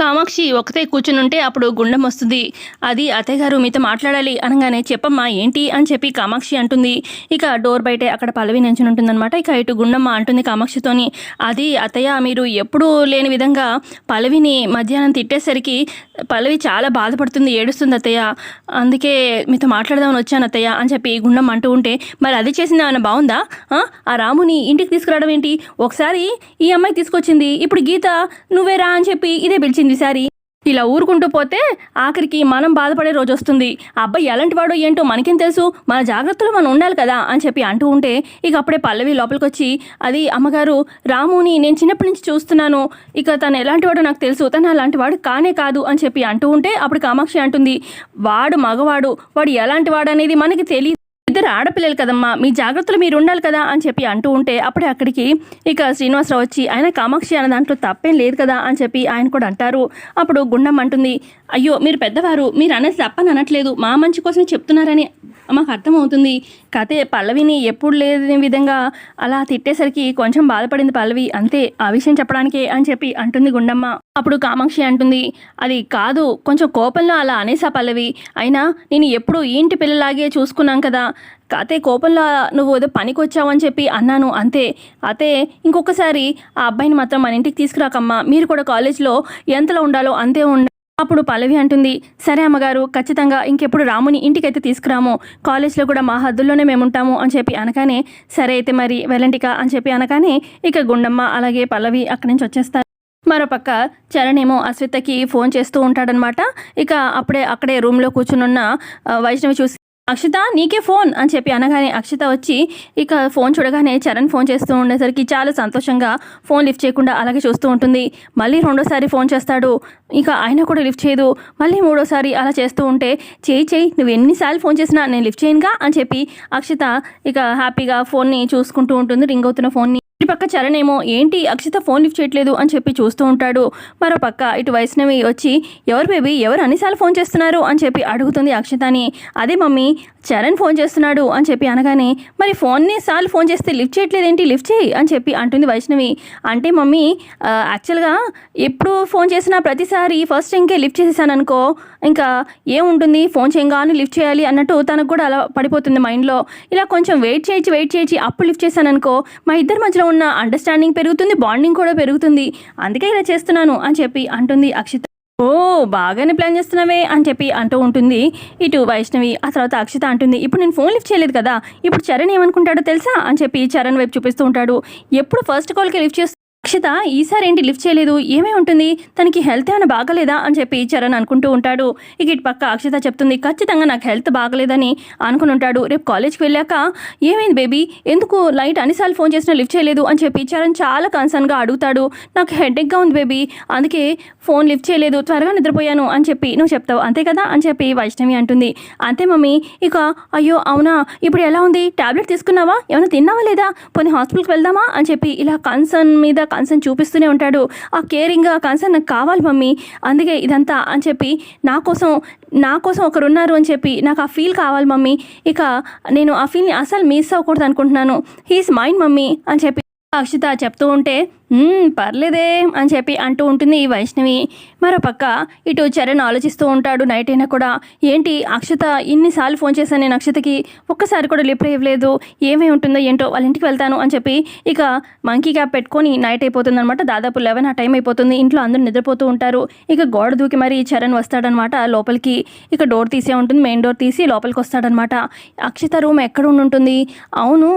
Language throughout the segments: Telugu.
కామాక్షి ఒకతే కూర్చుని ఉంటే అప్పుడు గుండం వస్తుంది. అది అత్తయ్యగారు మీతో మాట్లాడాలి అనగానే చెప్పమ్మా ఏంటి అని చెప్పి కామాక్షి అంటుంది. ఇక డోర్ బయటే అక్కడ పల్లవి నించుని ఉంటుందన్నమాట ఇక ఇటు గుండమ్మ అంటుంది కామాక్షితోని. అది అత్తయ్య మీరు ఎప్పుడూ లేని విధంగా పల్లవిని మధ్యాహ్నం తిట్టేసరికి పల్లవి చాలా బాధపడుతుంది ఏడుస్తుంది అత్తయ్య. అందుకే మీతో మాట్లాడదామని వచ్చాను అత్తయ్య అని చెప్పి గుండమ్మ అంటూ ఉంటే మరి అది చేసింది ఏమైనా బాగుందా? ఆ? ఆ రాముని ఇంటికి తీసుకురావడం ఏంటి? ఒకసారి ఈ అమ్మాయి తీసుకొచ్చింది. ఇప్పుడు గీత నువ్వేరా అని చెప్పి ఇదే పిలిచింది. ఈసారి ఇలా ఊరుకుంటూ పోతే ఆఖరికి మనం బాధపడే రోజు వస్తుంది. అబ్బాయి ఎలాంటి వాడో ఏంటో మనకేం తెలుసు? మన జాగ్రత్తలో మనం ఉండాలి కదా అని చెప్పి అంటూ ఉంటే ఇక అప్పుడే పల్లవి లోపలికి వచ్చి అది అమ్మగారు రాముని నేను చిన్నప్పటి నుంచి చూస్తున్నాను. ఇక తను ఎలాంటి వాడో నాకు తెలుసు. తను అలాంటి వాడు కానే కాదు అని చెప్పి అంటూ ఉంటే అప్పుడు కామాక్షి అంటుంది. వాడు మగవాడు వాడు ఎలాంటి వాడు అనేది మనకి తెలియదు ఇద్దరు ఆడపిల్లలు కదమ్మా మీ జాగ్రత్తలు మీరు ఉండాలి కదా అని చెప్పి అంటూ ఉంటే అప్పుడే అక్కడికి ఇక శ్రీనివాసరావు వచ్చి ఆయన కామాక్షి అన్న దాంట్లో తప్పేం లేదు కదా? అని చెప్పి ఆయన కూడా అంటారు. అప్పుడు గుండం అంటుంది అయ్యో మీరు పెద్దవారు మీరు అనేది తప్పని అనట్లేదు. మా మంచి కోసమే చెప్తున్నారని మాకు అర్థమవుతుంది. కథే పల్లవిని ఎప్పుడు లేని విధంగా అలా తిట్టేసరికి కొంచెం బాధపడింది పల్లవి. అంతే ఆ విషయం చెప్పడానికే అని చెప్పి అంటుంది గుండమ్మ. అప్పుడు కామాక్షి అంటుంది అది కాదు కొంచెం కోపంలో అలా అనేసా పల్లవి. అయినా నేను ఎప్పుడు ఇంటి పిల్లలాగే చూసుకున్నాం కదా. అతే కోపంలో నువ్వు ఏదో పనికి వచ్చావని చెప్పి అన్నాను అంతే. అతే ఇంకొకసారి ఆ అబ్బాయిని మాత్రం మన ఇంటికి తీసుకురాకమ్మా. మీరు కూడా కాలేజ్లో ఎంతలో ఉండాలో అంతే ఉండ అప్పుడు పల్లవి అంటుంది సరే అమ్మగారు ఖచ్చితంగా ఇంకెప్పుడు రాముని ఇంటికైతే తీసుకురాము. కాలేజ్లో కూడా మా హద్దుల్లోనే మేము ఉంటాము అని చెప్పి అనగానే సరే అయితే మరి వెళ్ళండిక అని చెప్పి అనగానే ఇక గుండమ్మ అలాగే పల్లవి అక్కడి నుంచి వచ్చేస్తారు. మరోపక్క చరణ్ ఏమో అశ్వితకి ఫోన్ చేస్తూ ఉంటాడనమాట. ఇక అప్పుడే అక్కడే రూమ్లో కూర్చునున్న వైష్ణవి చూసి అక్షిత నీకే ఫోన్ అని చెప్పి అనగానే అక్షిత వచ్చి ఇక ఫోన్ చూడగానే చరణ్ ఫోన్ చేస్తూ ఉండేసరికి చాలా సంతోషంగా ఫోన్ లిఫ్ట్ చేయకుండా అలాగే చూస్తూ ఉంటుంది. మళ్ళీ రెండోసారి ఫోన్ చేస్తాడు. ఇక ఆయన కూడా లిఫ్ట్ చేయదు. మళ్ళీ మూడోసారి అలా చేస్తూ ఉంటే చేయి చేయి నువ్వు ఎన్నిసార్లు ఫోన్ చేసినా నేను లిఫ్ట్ చేయనుగా అని చెప్పి అక్షిత ఇక హ్యాపీగా ఫోన్ని చూసుకుంటూ ఉంటుంది. రింగ్ అవుతున్న ఫోన్ని పక్క చరణ్ ఏమో ఏంటి అక్షిత ఫోన్ లిఫ్ట్ చేయట్లేదు అని చెప్పి చూస్తూ ఉంటాడు. మరో పక్క ఇటు వైష్ణవి వచ్చి ఎవరు బేబీ? ఎవరు అన్నిసార్లు ఫోన్ చేస్తున్నారు? అని చెప్పి అడుగుతుంది అక్షితని. అదే మమ్మీ చరణ్ ఫోన్ చేస్తున్నాడు అని చెప్పి అనగానే మరి ఫోన్ని సార్లు ఫోన్ చేస్తే లిఫ్ట్ చేయట్లేదు ఏంటి లిఫ్ట్ చేయి అని చెప్పి అంటుంది వైష్ణవి. అంటే మమ్మీ యాక్చువల్గా ఎప్పుడు ఫోన్ చేసినా ప్రతిసారి ఫస్ట్ ఇంకే లిఫ్ట్ చేసేసాను అనుకో ఇంకా ఏముంటుంది? ఫోన్ చేయగానే లిఫ్ట్ చేయాలి అన్నట్టు తనకు కూడా అలా పడిపోతుంది మైండ్లో. ఇలా కొంచెం వెయిట్ చేయించి వెయిట్ చేయించి అప్పుడు లిఫ్ట్ చేశాను అనుకో మా ఇద్దరి మధ్యలో ఉన్న అండర్స్టాండింగ్ పెరుగుతుంది బాండింగ్ కూడా పెరుగుతుంది. అందుకే ఇలా చేస్తున్నాను అని చెప్పి అంటుంది అక్షిత. ఓ బాగానే ప్లాన్ చేస్తున్నావే అని చెప్పి అంటూ ఉంటుంది. ఇటు వైష్ణవి ఆ తర్వాత అక్షిత అంటుంది ఇప్పుడు నేను ఫోన్ లిఫ్ట్ చేయలేదు కదా ఇప్పుడు చరణ్ ఏమనుకుంటాడో తెలుసా? అని చెప్పి చరణ్ వైపు చూపిస్తూ ఉంటాడు. ఎప్పుడు ఫస్ట్ కాల్కి లిఫ్ట్ చేస్తూ అక్షిత ఈసారి ఏంటి లిఫ్ట్ చేయలేదు? ఏమై ఉంటుంది? తనకి హెల్త్ ఏమైనా బాగలేదా? అని చెప్పి చరణ్ అనుకుంటూ ఉంటాడు. ఇక ఇటు పక్క అక్షిత చెప్తుంది ఖచ్చితంగా నాకు హెల్త్ బాగలేదని అనుకుని ఉంటాడు. రేపు కాలేజ్కి వెళ్ళాక ఏమైంది బేబీ? ఎందుకు లైట్ అన్నిసార్లు ఫోన్ చేసినా లిఫ్ట్ చేయలేదు? అని చెప్పి చరణ్ చాలా కన్సర్న్గా అడుగుతాడు. నాకు హెడ్ఎక్గా ఉంది బేబీ. అందుకే ఫోన్ లిఫ్ట్ చేయలేదు. త్వరగా నిద్రపోయాను అని చెప్పి నువ్వు చెప్తావు అంతే కదా? అని చెప్పి వైష్ణవి అంటుంది. అంతే మమ్మీ. ఇక అయ్యో అవునా? ఇప్పుడు ఎలా ఉంది? టాబ్లెట్ తీసుకున్నావా? ఏమైనా తిన్నావా లేదా? పోనీ హాస్పిటల్కి వెళ్దామా? అని చెప్పి ఇలా కన్సర్న్ మీద కాన్సన్ చూపిస్తూనే ఉంటాడు. ఆ కేరింగ్ ఆ కాన్సన్ నాకు కావాలి మమ్మీ. అందుకే ఇదంతా అని చెప్పి నా కోసం నా కోసం ఒకరు ఉన్నారు అని చెప్పి నాకు ఆ ఫీల్ కావాలి మమ్మీ. ఇక నేను ఆ ఫీల్ని అసలు మిస్ అవ్వకూడదు అనుకుంటున్నాను హీస్ మైండ్ మమ్మీ అని చెప్పి అక్షిత చెప్తూ ఉంటే పర్లేదే అని చెప్పి అంటూ ఉంటుంది ఈ వైష్ణవి. మరోపక్క ఇటు చరణ్ ఆలోచిస్తూ ఉంటాడు నైట్ అయినా కూడా. ఏంటి అక్షత ఇన్నిసార్లు ఫోన్ చేశాను నేను అక్షతకి? ఒక్కసారి కూడా లిఫ్ట్ ఇవ్వలేదు. ఏమై ఉంటుందో ఏంటో వాళ్ళ ఇంటికి వెళ్తాను అని చెప్పి ఇక మంకీ క్యాప్ పెట్టుకొని నైట్ అయిపోతుంది అనమాట దాదాపు లెవెన్ ఆ టైం అయిపోతుంది. ఇంట్లో అందరూ నిద్రపోతూ ఉంటారు. ఇక గోడ దూకి మరి చరణ్ వస్తాడనమాట లోపలికి. ఇక డోర్ తీసే ఉంటుంది. మెయిన్ డోర్ తీసి లోపలికి వస్తాడనమాట అక్షత రూమ్ ఎక్కడ ఉండి ఉంటుంది అవును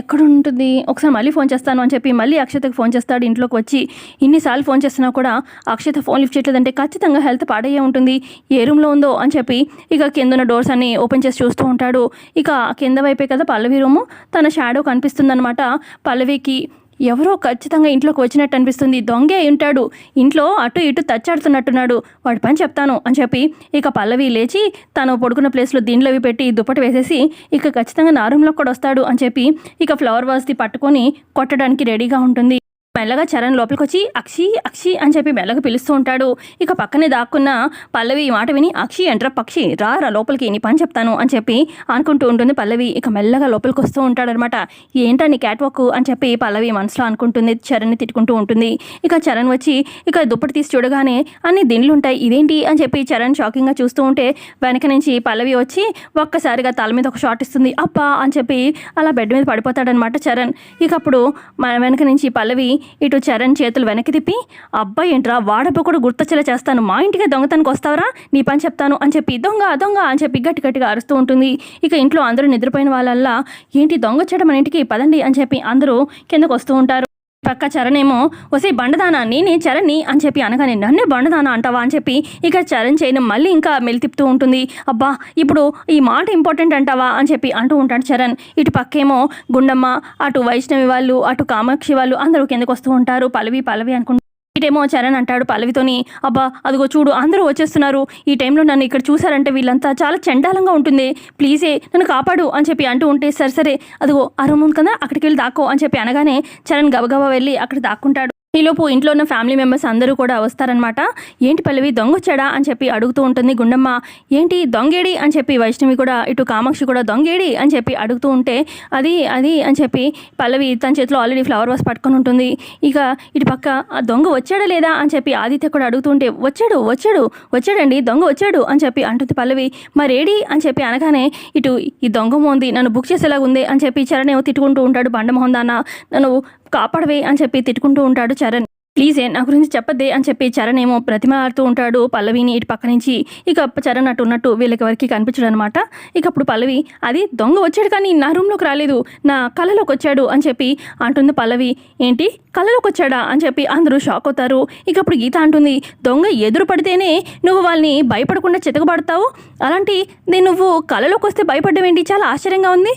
ఎక్కడ ఉంటుంది ఒకసారి మళ్ళీ ఫోన్ చేస్తాను అని చెప్పి మళ్ళీ అక్షతకు ఫోన్ చేస్తాడు. ఇంట్లోకి వచ్చి ఇన్నిసార్లు ఫోన్ చేస్తున్నా కూడా అక్షత ఫోన్ లిఫ్ట్ చేయట్లేదంటే ఖచ్చితంగా హెల్త్ పాడయ్యే ఉంటుంది. ఏ రూమ్లో ఉందో అని చెప్పి ఇక కింద ఉన్న డోర్స్ అన్ని ఓపెన్ చేసి చూస్తూ ఉంటాడు. ఇక కింద వైపే కదా పల్లవి రూము. తన షాడో కనిపిస్తుందన్నమాట. పల్లవికి ఎవరో ఖచ్చితంగా ఇంట్లోకి వచ్చినట్టు అనిపిస్తుంది. దొంగే ఉంటాడు. ఇంట్లో అటు ఇటు తచ్చాడుతున్నట్టున్నాడు. వాడి పని చెప్తాను అని చెప్పి ఇక పల్లవి లేచి తను పడుకున్న ప్లేస్లో దీనిలో అవి పెట్టి దుప్పటి వేసేసి ఇక ఖచ్చితంగా నా రూమ్లో కూడా వస్తాడు అని చెప్పి ఇక ఫ్లవర్ వాజ్ది పట్టుకొని కొట్టడానికి రెడీగా ఉంటుంది. మెల్లగా చరణ్ లోపలికి వచ్చి అక్షి అక్షి అని చెప్పి మెల్లగా పిలుస్తూ ఉంటాడు. ఇక పక్కనే దాక్కున్న పల్లవి ఈ మాట విని అక్షి ఎంట్రా పక్షి రా రా లోపలికి నీ పని చెప్తాను అని చెప్పి అనుకుంటూ ఉంటుంది పల్లవి. ఇక మెల్లగా లోపలికి వస్తూ ఉంటాడనమాట. ఏంటని నీ క్యాట్వాక్ అని చెప్పి పల్లవి మనసులో అనుకుంటుంది చరణ్ని తిట్టుకుంటూ ఉంటుంది. ఇక చరణ్ వచ్చి ఇక దుప్పటి తీసి చూడగానే అన్ని దిండ్లు ఉంటాయి ఇదేంటి? అని చెప్పి చరణ్ షాకింగ్గా చూస్తూ ఉంటే వెనక నుంచి పల్లవి వచ్చి ఒక్కసారిగా తల మీద ఒక షాట్ ఇస్తుంది అప్పా అని చెప్పి అలా బెడ్ మీద పడిపోతాడనమాట చరణ్. ఇక అప్పుడు మన వెనక నుంచి పల్లవి ఇటు చరణ్ చేతులు వెనక్కి తిప్పి అబ్బాయి ఏంట్రా వాడప్ప కూడా గుర్తొచ్చేలా చేస్తాను. మా ఇంటికి దొంగతనానికి వస్తావరా? నీ పని చెప్తాను అని చెప్పి దొంగ దొంగ అని చెప్పి గట్టి గట్టిగా అరుస్తూ ఉంటుంది. ఇక ఇంట్లో అందరూ నిద్రపోయిన వాళ్ళల్లా ఏంటి దొంగ వచ్చాడు మన ఇంటికి? పదండి అని చెప్పి అందరూ కిందకు వస్తూ ఉంటారు. పక్క చరణేమో వసే బండదానాన్ని నేను చరణ్ని అని చెప్పి అనగానే నన్నే బండదానా అంటావా? అని చెప్పి ఇక చరణ్ చేయను మళ్ళీ ఇంకా మెలితిప్తూ ఉంటుంది. అబ్బా ఇప్పుడు ఈ మాట ఇంపార్టెంట్ అంటావా? అని చెప్పి అంటూ ఉంటాడు చరణ్. ఇటు పక్కేమో గుండమ్మ అటు వైష్ణవి వాళ్ళు అటు కామాక్షి వాళ్ళు అందరూ కిందకు వస్తూ ఉంటారు. పలవి పలవి అనుకుంటారు ఇటేమో చరణ్ అంటాడు పల్లవితోని. అబ్బా అదిగో చూడు అందరూ వచ్చేస్తున్నారు. ఈ టైంలో నన్ను ఇక్కడ చూసారంటే వీళ్ళంతా చాలా చండాలంగా ఉంటుంది. ప్లీజే నన్ను కాపాడు అని చెప్పి అంటూ ఉంటే సరే సరే అదిగో అరుముంది కదా అక్కడికి వెళ్ళి దాక్కో అని చెప్పి అనగానే చరణ్ గబగబా వెళ్ళి అక్కడ దాక్కుంటాడు. ఈలోపు ఇంట్లో ఉన్న ఫ్యామిలీ మెంబర్స్ అందరూ కూడా వస్తారనమాట ఏంటి పల్లవి దొంగ వచ్చాడా అని చెప్పి అడుగుతూ ఉంటుంది గుండమ్మ. ఏంటి దొంగేడి అని చెప్పి వైష్ణవి కూడా ఇటు కామాక్షి కూడా దొంగేడి అని చెప్పి అడుగుతూ ఉంటే అది అది అని చెప్పి పల్లవి తన చేతిలో ఆల్రెడీ ఫ్లవర్ వాస్ పట్టుకొని ఉంటుంది. ఇక ఇటు పక్క ఆ దొంగ వచ్చాడా లేదా? అని చెప్పి ఆదిత్య కూడా అడుగుతూ ఉంటే వచ్చాడు వచ్చాడు వచ్చాడండి దొంగ వచ్చాడు అని చెప్పి అంటుంది పల్లవి. మరేడి? అని చెప్పి అనగానే ఇటు ఈ దొంగ మోంది నన్ను బుక్ చేసేలాగా ఉంది అని చెప్పి చరణ్ తిట్టుకుంటూ ఉంటాడు బండమోహన్ దాన్న నన్ను కాపాడవే అని చెప్పి తిట్టుకుంటూ ఉంటాడు చరణ్. ప్లీజే నా గురించి చెప్పద్దే అని చెప్పి చరణ్ ఏమో ప్రతిమలాడుతూ ఉంటాడు పల్లవిని ఇటు పక్క నుంచి. ఇక చరణ్ అటు ఉన్నట్టు వీళ్ళకి ఎవరికి కనిపించడు అనమాట ఇకప్పుడు పల్లవి అది దొంగ వచ్చాడు కానీ నా రూమ్లోకి రాలేదు. నా కళలోకి వచ్చాడు అని చెప్పి అంటుంది పల్లవి. ఏంటి? కళలోకి వచ్చాడా అని చెప్పి అందరూ షాక్ అవుతారు. ఇక అప్పుడు గీత అంటుంది దొంగ ఎదురు పడితేనే నువ్వు వాళ్ళని భయపడకుండా చితకబడతావు? అలాంటి నేను నువ్వు కళలోకి వస్తే భయపడ్డం ఏంటి చాలా ఆశ్చర్యంగా ఉంది.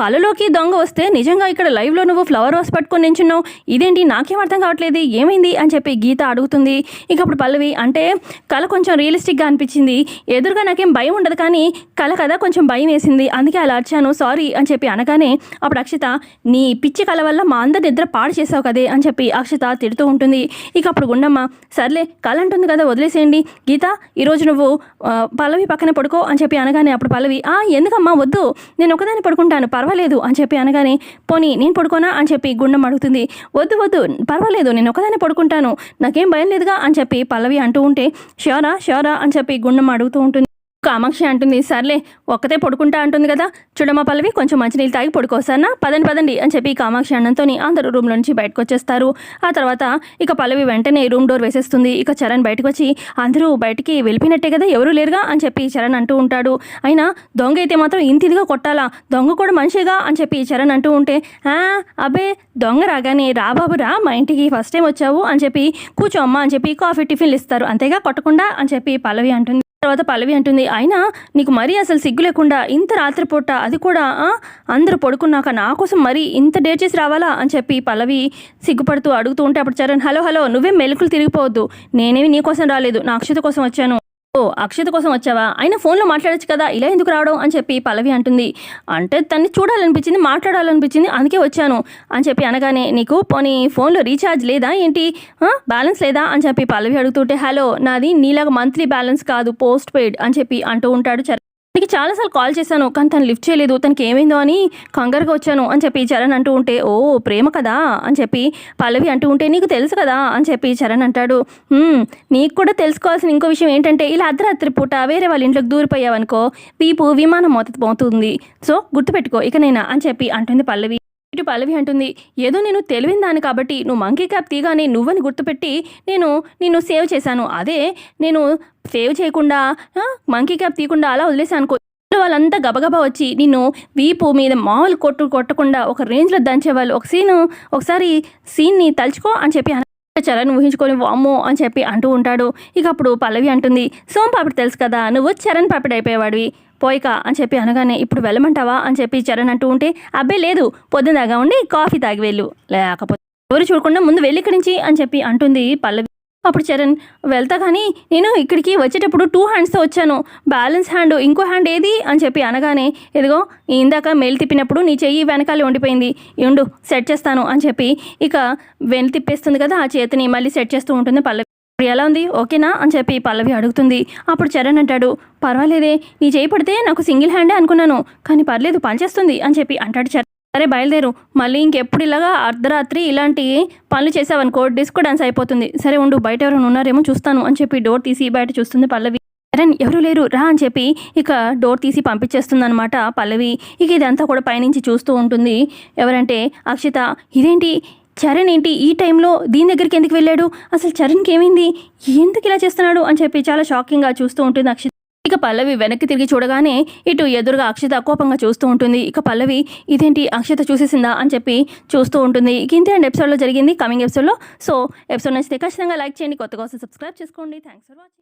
కళలోకి దొంగ వస్తే నిజంగా ఇక్కడ లైవ్లో నువ్వు ఫ్లవర్ వాస్ పట్టుకొని నించున్నావు. ఇదేంటి? నాకేం అర్థం కావట్లేదు. ఏమైంది? అని చెప్పి గీత అడుగుతుంది. ఇక అప్పుడు పల్లవి అంటే కళ కొంచెం రియలిస్టిక్గా అనిపించింది. ఎదురుగా నాకేం భయం ఉండదు కానీ కళ కదా కొంచెం భయం వేసింది. అందుకే అలా అరిచాను. సారీ అని చెప్పి అనగానే అప్పుడు అక్షిత నీ పిచ్చి కళ వల్ల మా అందరి నిద్ర పాడు చేసావు కదే అని చెప్పి అక్షిత తిడుతూ ఉంటుంది. ఇక అప్పుడు గుండమ్మ సర్లే కళ అంటుంది కదా వదిలేసేయండి. గీత ఈరోజు నువ్వు పల్లవి పక్కన పడుకో అని చెప్పి అనగానే అప్పుడు పల్లవి ఆ ఎందుకమ్మా వద్దు. నేను ఒకదాన్ని పడుకుంటాను. పర్వాలేదు. అని చెప్పి అనగానే పోనీ నేను పడుకోనా? అని చెప్పి గుండం అడుగుతుంది. వద్దు వద్దు పర్వాలేదు నేను ఒకదాన్ని పడుకుంటాను. నాకేం భయం లేదుగా? అని చెప్పి పల్లవి అంటూ ఉంటే షోరా షోరా అని చెప్పి గుండెం అడుగుతూ ఉంటుంది. కామాక్షి అంటుంది సర్లే ఒక్కతే పడుకుంటా అంటుంది కదా. చూడమ్మ పల్లవి కొంచెం మంచినీళ్ళు తాగి పడుకోసానా పదండి పదండి అని చెప్పి కామాక్షి అన్నంతో అందరూ రూమ్లో నుంచి బయటకు వచ్చేస్తారు ఆ తర్వాత ఇక పల్లవి వెంటనే రూమ్ డోర్ వేసేస్తుంది. ఇక చరణ్ బయటకు వచ్చి అందరూ బయటికి వెళ్ళిపోయినట్టే కదా ఎవరూ లేరుగా అని చెప్పి చరణ్ అంటూ ఉంటాడు. అయినా దొంగ అయితే మాత్రం ఇంత ఇదిగా కొట్టాలా? దొంగ కూడా మనిషిగా? అని చెప్పి చరణ్ అంటూ ఉంటే "ఆ, అబ్బే దొంగ రాగానే రాబాబు రా మా ఇంటికి ఫస్ట్ టైం వచ్చావు అని చెప్పి కూర్చో అమ్మ అని చెప్పి కాఫీ టిఫిన్లు ఇస్తారు. అంతేగా కొట్టకుండా? అని చెప్పి పల్లవి అంటుంది. తర్వాత పల్లవి అంటుంది అయినా నీకు మరీ అసలు సిగ్గు లేకుండా ఇంత రాత్రిపూట అది కూడా అందరూ పడుకున్నాక నా కోసం మరీ ఇంత డేట్ చేసి రావాలా? అని చెప్పి పల్లవి సిగ్గుపడుతూ అడుగుతూ ఉంటే అప్పుడు చరణ్ హలో హలో నువ్వే మెలుకులు తిరిగిపోవద్దు. నేనేమి నీ కోసం రాలేదు. నా అక్షత కోసం వచ్చాను. ఓ అక్షత కోసం వచ్చావా? ఆయన ఫోన్లో మాట్లాడొచ్చు కదా ఇలా ఎందుకు రావడం అని చెప్పి పల్లవి అంటుంది. అంటే తన్ని చూడాలనిపించింది మాట్లాడాలనిపించింది అందుకే వచ్చాను అని చెప్పి అనగానే నీకు పోనీ ఫోన్లో రీఛార్జ్ లేదా ఏంటి? బ్యాలెన్స్ లేదా అని చెప్పి పల్లవి అడుగుతుంటే హలో నాది నీలాగా మంత్లీ బ్యాలెన్స్ కాదు పోస్ట్ పెయిడ్ అని చెప్పి అంటూ ఉంటాడు తనకి చాలాసార్లు కాల్ చేశాను కానీ తను లిఫ్ట్ చేయలేదు తనకి ఏమైందో అని కంగారుగా వచ్చాను అని చెప్పి చరణ్ అంటూ ఉంటే ఓ ప్రేమ కదా అని చెప్పి పల్లవి అంటూ ఉంటే నీకు తెలుసు కదా అని చెప్పి చరణ్ అంటాడు. నీకు కూడా తెలుసుకోవాల్సిన ఇంకో విషయం ఏంటంటే ఇలా అర్ధరాత్రి పూట వేరే వాళ్ళ ఇంట్లోకి దూరిపోయావనుకో వీపు విమానం మోత పోతుంది సో గుర్తుపెట్టుకో ఇక నేనా అని చెప్పి అంటుంది పల్లవి. ఇటు పల్లవి అంటుంది ఏదో నేను తెలివిన కాబట్టి నువ్వు మంకీ క్యాప్ తీగానే నువ్వని గుర్తుపెట్టి నేను నిన్ను సేవ్ చేశాను. అదే నేను సేవ్ చేయకుండా మంకీ క్యాప్ తీయకుండా అలా వదిలేసాను అనుకో వాళ్ళంతా గబగబా వచ్చి నిన్ను వీపు మీద మామూలు కొట్టు కొట్టకుండా ఒక రేంజ్లో దంచేవాళ్ళు. ఒక సీను ఒకసారి సీన్ని తలుచుకో అని చెప్పి చరణ్ ఊహించుకొని వామ్మో అని చెప్పి అంటూ ఉంటాడు. ఇక అప్పుడు పల్లవి అంటుంది సోమ్ పాపిడి తెలుసు కదా నువ్వు చరణ్ పాపిడి అయిపోయేవాడివి. పోయిక అని చెప్పి అనగానే ఇప్పుడు వెళ్ళమంటావా? అని చెప్పి చరణ్ అంటూ ఉంటే అబ్బే లేదు పొద్దున దాకా ఉండి కాఫీ తాగి వెళ్ళు. లేకపోతే ఎవరు చూడకుండా ముందు వెళ్ళి ఇక్కడి నుంచి అని చెప్పి అంటుంది పల్లవి. అప్పుడు చరణ్ వెళ్తా కానీ నేను ఇక్కడికి వచ్చేటప్పుడు టూ హ్యాండ్స్తో వచ్చాను. బ్యాలెన్స్ హ్యాండ్ ఇంకో హ్యాండ్ ఏది? అని చెప్పి అనగానే ఇదిగో ఇందాక మేలు తిప్పినప్పుడు నీ చెయ్యి వెనకాలే ఉండిపోయింది. ఉండు సెట్ చేస్తాను. అని చెప్పి ఇక వెను తిప్పేస్తుంది కదా ఆ చేతిని మళ్ళీ సెట్ చేస్తూ ఉంటుంది పల్లవి. ఇప్పుడు ఎలా ఉంది? ఓకేనా? అని చెప్పి పల్లవి అడుగుతుంది. అప్పుడు చరణ్ అంటాడు పర్వాలేదే నీ చేయి పడితే నాకు సింగిల్ హ్యాండే అనుకున్నాను కానీ పర్లేదు పనిచేస్తుంది అని చెప్పి అంటాడు చరణ్. సరే బయలుదేరు. మళ్ళీ ఇంకెప్పుడు ఇలాగా అర్ధరాత్రి ఇలాంటి పనులు చేసావనుకో డిస్కో డాన్స్ అయిపోతుంది. సరే ఉండు బయట ఎవరైనా ఉన్నారేమో చూస్తాను అని చెప్పి డోర్ తీసి బయట చూస్తుంది పల్లవి. చరణ్ ఎవరు లేరు రా అని చెప్పి ఇక డోర్ తీసి పంపించేస్తుంది అనమాట పల్లవి. ఇక ఇదంతా కూడా పైనుంచి చూస్తూ ఉంటుంది. ఎవరంటే అక్షిత ఇదేంటి? చరణ్ ఏంటి? ఈ టైంలో దీని దగ్గరికి ఎందుకు వెళ్ళాడు? అసలు చరణ్కి ఏమైంది? ఎందుకు ఇలా చేస్తున్నాడు? అని చెప్పి చాలా షాకింగ్గా చూస్తూ ఉంటుంది అక్షిత. ఇక పల్లవి వెనక్కి తిరిగి చూడగానే ఇటు ఎదురుగా అక్షిత కోపంగా చూస్తూ ఉంటుంది. ఇక పల్లవి ఇదేంటి అక్షిత చూసేసిందా? అని చెప్పి చూస్తూ ఉంటుంది. ఇక ఇంతే అండ్ ఎపిసోడ్లో జరిగింది కమింగ్ ఎపిసోడ్లో సో ఎపిసోడ్ నచ్చితే ఖచ్చితంగా లైక్ చేయండి కొత్తగా వస్తే సబ్స్క్రైబ్ చేసుకోండి. Thanks for watching